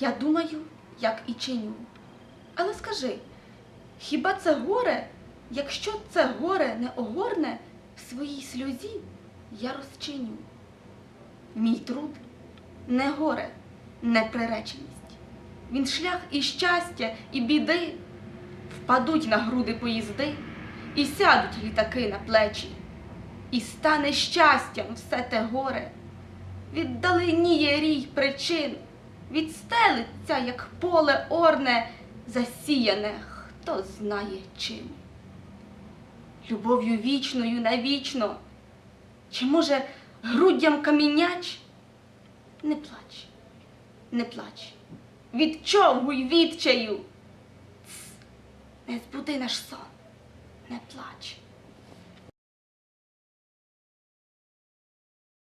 Я думаю, як і чиню. Але скажи, хіба це горе, якщо це горе не огорне, в своїй сльозі я розчиню. Мій труд не горе, не приреченість. Він шлях і щастя, і біди. Впадуть на груди поїзди, і сядуть літаки на плечі, і стане щастям все те горе. Віддаленіє рій причин, відстелиться, як поле орне, засіяне, хто знає чим. Любов'ю вічною навічно, чи може груддям каміняч? Не плач, не плач, відчовгуй відчаю. Цс, не збуди наш сон, не плач.